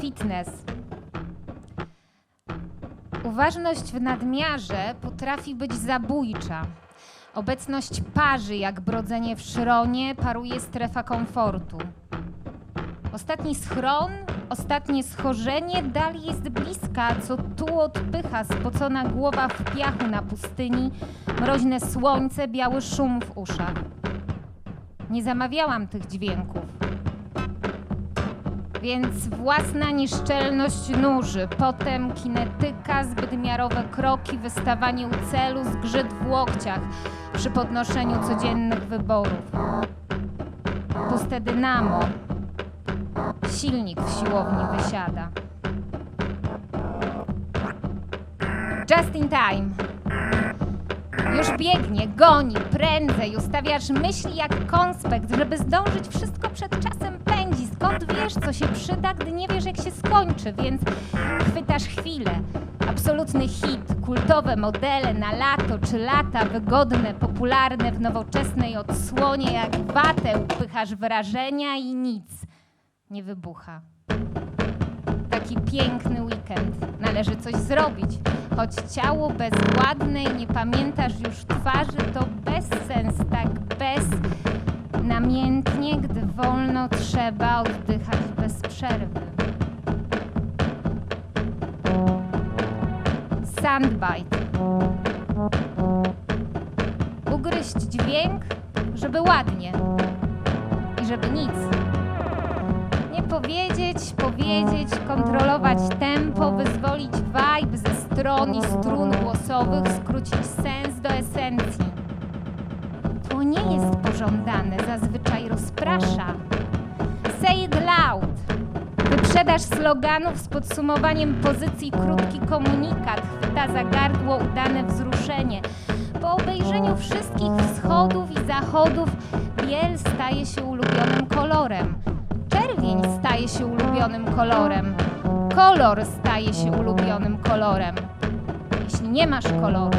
Fitness. Uważność w nadmiarze potrafi być zabójcza. Obecność parzy, jak brodzenie w szronie, paruje strefa komfortu. Ostatni schron, ostatnie schorzenie dali jest bliska, co tu odpycha spocona głowa w piachu na pustyni, mroźne słońce, biały szum w uszach. Nie zamawiałam tych dźwięków. Więc własna nieszczelność nuży, potem kinetyka, zbyt miarowe kroki, wystawanie u celu, zgrzyt w łokciach przy podnoszeniu codziennych wyborów. Puste dynamo, silnik w siłowni wysiada. Just in time. Już biegnie, goni, prędzej, ustawiasz myśli jak konspekt, żeby zdążyć wszystko przed czasem wiesz, co się przyda, gdy nie wiesz, jak się skończy, więc chwytasz chwilę. Absolutny hit, kultowe modele na lato czy lata, wygodne, popularne w nowoczesnej odsłonie, jak watę upychasz wrażenia i nic nie wybucha. Taki piękny weekend. Należy coś zrobić. Choć ciało bezwładne i nie pamiętasz już twarzy, to wolno trzeba oddychać bez przerwy. Sandbite. Ugryźć dźwięk, żeby ładnie i żeby nic. Nie powiedzieć, powiedzieć, kontrolować tempo, wyzwolić vibe ze stron i strun głosowych, skrócić sens do esencji. To nie jest pożądane, zazwyczaj rozprasza. Say it loud. Wyprzedaż sloganów z podsumowaniem pozycji krótki komunikat, chwyta za gardło udane wzruszenie. Po obejrzeniu wszystkich wschodów i zachodów biel staje się ulubionym kolorem. Czerwień staje się ulubionym kolorem. Kolor staje się ulubionym kolorem. Jeśli nie masz koloru,